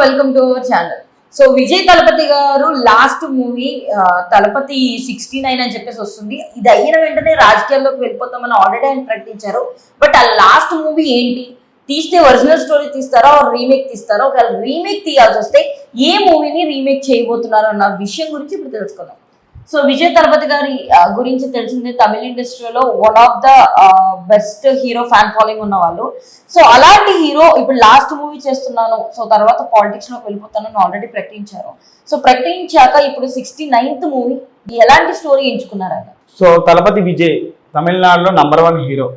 Welcome to our channel so Vijay Thalapathy గారు last movie Thalapathy sixty nine అని చెప్పేసి వస్తుంది. ఇది అయిన వెంటనే రాజకీయాల్లోకి వెళ్ళిపోతామని ఆల్రెడీ ఆయన ప్రకటించారు. బట్ ఆ లాస్ట్ మూవీ ఏంటి? తీస్తే ఒరిజినల్ స్టోరీ తీస్తారా? రీమేక్ తీస్తారా? ఒకవేళ రీమేక్ తీయాల్సి వస్తే ఏ మూవీని రీమేక్ చేయబోతున్నారు అన్న విషయం గురించి ఇప్పుడు తెలుసుకుందాం. సో విజయ్ తలపతి గారి గురించి తెలిసింది తమిళ ఇండస్ట్రీలో one of the best hero fan following ఉన్న వాళ్ళు సో అలాంటి హీరో ఇప్పుడు లాస్ట్ మూవీ చేస్తున్నాను. సో తర్వాత పాలిటిక్స్లోకి వెళ్ళిపోతానని ఆల్రెడీ ప్రకటించారు. సో ప్రకటించాక ఇప్పుడు సిక్స్టీ నైన్త్ మూవీ ఎలాంటి స్టోరీ ఎంచుకున్నారు సో తలపతి విజయ్ తమిళనాడులో నంబర్ వన్ హీరో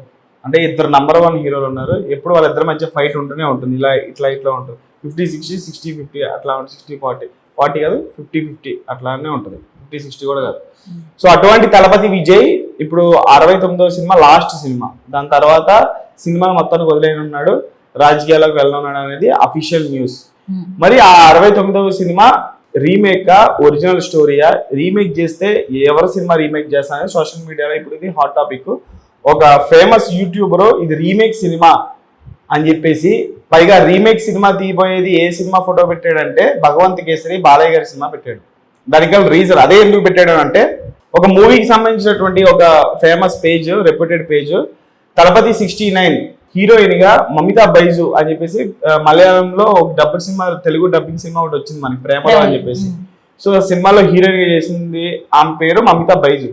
అంటే ఇద్దరు నంబర్ వన్ హీరోలు ఉన్నారు. ఎప్పుడు వాళ్ళిద్దరి మధ్య ఫైట్ ఉంటూనే ఉంటుంది. ఇలా ఇట్లా ఇట్లా ఉంటుంది. ఫిఫ్టీ సిక్స్టీ సిక్స్టీ ఫిఫ్టీ అట్లా ఉంటుంది. సిక్స్టీ ఫార్టీ ఫార్టీ కాదు ఫిఫ్టీ ఫిఫ్టీ అట్లానే ఉంటుంది. ఫిఫ్టీ సిక్స్టీ కూడా కాదు. సో అటువంటి తలపతి విజయ్ ఇప్పుడు అరవై తొమ్మిదవ సినిమా లాస్ట్ సినిమా. దాని తర్వాత సినిమా మొత్తానికి వదిలేని ఉన్నాడు రాజకీయాలకు వెళ్ళనున్నాడు అనేది అఫీషియల్ న్యూస్ మరి ఆ అరవై తొమ్మిదవ సినిమా రీమేక్ ఒరిజినల్ స్టోరీయా రీమేక్ చేస్తే ఎవరు సినిమా రీమేక్ చేస్తారని సోషల్ మీడియాలో ఇప్పుడు ఇది హాట్ టాపిక్ ఒక ఫేమస్ యూట్యూబర్ ఇది రీమేక్ సినిమా అని చెప్పేసి పైగా రీమేక్ సినిమా తీయబోయేది ఏ సినిమా ఫోటో పెట్టాడంటే భగవంత్ కేసరి బాలయ్య గారి సినిమా పెట్టాడు. దానికి రీజన్ అదే ఎందుకు పెట్టాడు అంటే ఒక మూవీకి సంబంధించినటువంటి ఒక famous page reputed page Thalapathy sixty nine హీరోయిన్గా మమితా బైజు అని చెప్పేసి మలయాళంలో ఒక డబ్బుడ్ సినిమా తెలుగు డబ్బింగ్ సినిమా ఒకటి వచ్చింది మనకి ప్రేమలో అని చెప్పేసి. సో సినిమాలో హీరోయిన్గా చేసింది ఆమె పేరు మమితా బైజు.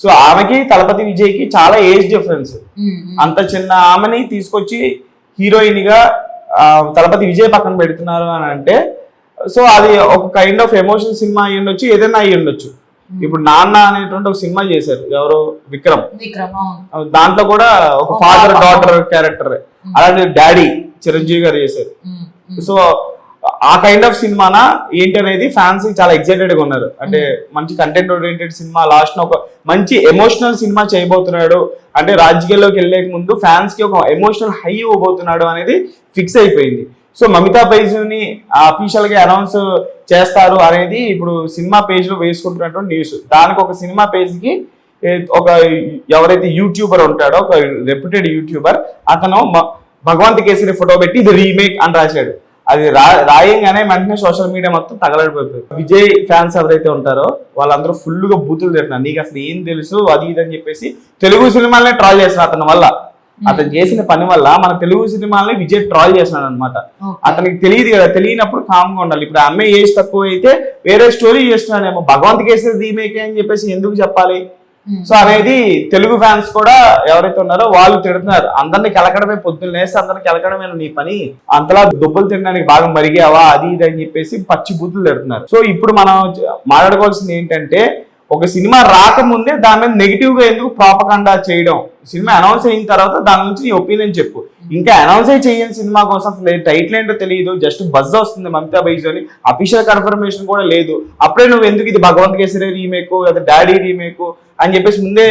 సో ఆమెకి తలపతి విజయ్కి చాలా ఏజ్ డిఫరెన్స్ అంత చిన్న ఆమెని తీసుకొచ్చి హీరోయిన్గా తలపతి విజయ్ పక్కన పెడుతున్నారు అని అంటే సో అది ఒక కైండ్ ఆఫ్ ఎమోషన్ సినిమా అయి ఉండొచ్చు ఏదైనా అయి ఉండొచ్చు. ఇప్పుడు నాన్న అనేటువంటి ఒక సినిమా చేశారు ఎవరు? విక్రమ్. దాంట్లో కూడా ఒక ఫాదర్. డాటర్ క్యారెక్టర్ అలాంటి డాడీ చిరంజీవి గారు చేశారు. సో ఆ కైండ్ ఆఫ్ సినిమానా ఏంటి అనేది ఫ్యాన్స్ చాలా ఎక్సైటెడ్గా ఉన్నారు. అంటే మంచి కంటెంట్ ఓరియంటెడ్ సినిమా లాస్ట్ ఒక మంచి ఎమోషనల్ సినిమా చేయబోతున్నాడు. అంటే రాజకీయాల్లోకి వెళ్ళే ముందు ఫ్యాన్స్కి ఒక ఎమోషనల్ హై ఇవ్వబోతున్నాడు అనేది ఫిక్స్ అయిపోయింది. సో మమితా బైజుని అఫీషియల్గా అనౌన్స్ చేస్తారు అనేది ఇప్పుడు సినిమా పేజ్లో వేసుకుంటున్నటువంటి న్యూస్. దానికి ఒక సినిమా పేజ్కి ఒక ఎవరైతే యూట్యూబర్ ఉంటాడో ఒక రెప్యూటెడ్ యూట్యూబర్ అతను మ- భగవంత్ కేసరి ఫోటో పెట్టి ఇది రీమేక్ అని రాశాడు. అది రా రాయంగానే వెంటనే సోషల్ మీడియా మొత్తం తగలడిపోతుంది విజయ్ ఫ్యాన్స్ ఎవరైతే ఉంటారో వాళ్ళందరూ ఫుల్గా బూతులు తింటున్నారు నీకు అసలు ఏం తెలుసు? అది ఇది అని చెప్పేసి తెలుగు సినిమాలనే ట్రాల్ చేస్తున్నారు అతని వల్ల. అతను చేసిన పని వల్ల మన తెలుగు సినిమాలని విజయ్ ట్రాల్ చేస్తున్నాడు అనమాట. అతనికి తెలియదు కదా తెలియనప్పుడు కామ్గా ఉండాలి. ఇప్పుడు ఆ అమ్మాయి ఏజ్ తక్కువ అయితే వేరే స్టోరీ చేస్తున్నాడేమో. భగవంత్ కేసరి రీమేక్ అని చెప్పేసి ఎందుకు చెప్పాలి. సో అనేది తెలుగు ఫ్యాన్స్ కూడా ఎవరైతే ఉన్నారో వాళ్ళు తిడుతున్నారు. అందరిని కెలకడమే పొద్దున్న లేస్తే అందరిని కెలకడమే నీ పని. అంతలా దుబ్బలు తినడానికి బాగా మరిగావా? అది ఇది అని చెప్పేసి పచ్చి బూతులు తిడుతున్నారు. సో ఇప్పుడు మనం మాట్లాడుకోవాల్సింది ఏంటంటే ఒక సినిమా రాకముందే దాని మీద నెగిటివ్గా ఎందుకు ప్రాపకండా చేయడం? సినిమా అనౌన్స్ అయిన తర్వాత దాని గురించి నీ ఒపీనియన్ చెప్పు. ఇంకా అనౌన్స్ అయి చేయని సినిమా కోసం అసలు టైటిల్ ఏంటో తెలియదు. జస్ట్ బజ్ వస్తుంది మమతా బైజ్ అని అఫీషియల్ కన్ఫర్మేషన్ కూడా లేదు. అప్పుడే నువ్వు ఎందుకు ఇది భగవంత్ కేసరి రీమేక్ లేదా డాడీ రీమేక్ అని చెప్పేసి ముందే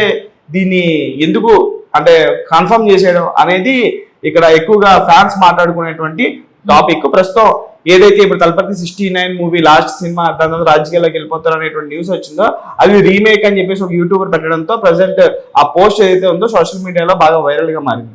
దీన్ని ఎందుకు అంటే కన్ఫర్మ్ చేసేయడం అనేది ఇక్కడ ఎక్కువగా ఫ్యాన్స్ మాట్లాడుకునేటువంటి టాపిక్ ప్రస్తుతం ఏదైతే ఇప్పుడు Thalapathy sixty nine movie last cinema దాని తర్వాత రాజకీయాల్లోకి వెళ్ళిపోతారు అనేటువంటి న్యూస్ వచ్చిందో అది రీమేక్ అని చెప్పేసి ఒక యూట్యూబర్ పెట్టడంతో ప్రజెంట్ ఆ పోస్ట్ ఏదైతే ఉందో సోషల్ మీడియాలో బాగా వైరల్గా మారింది.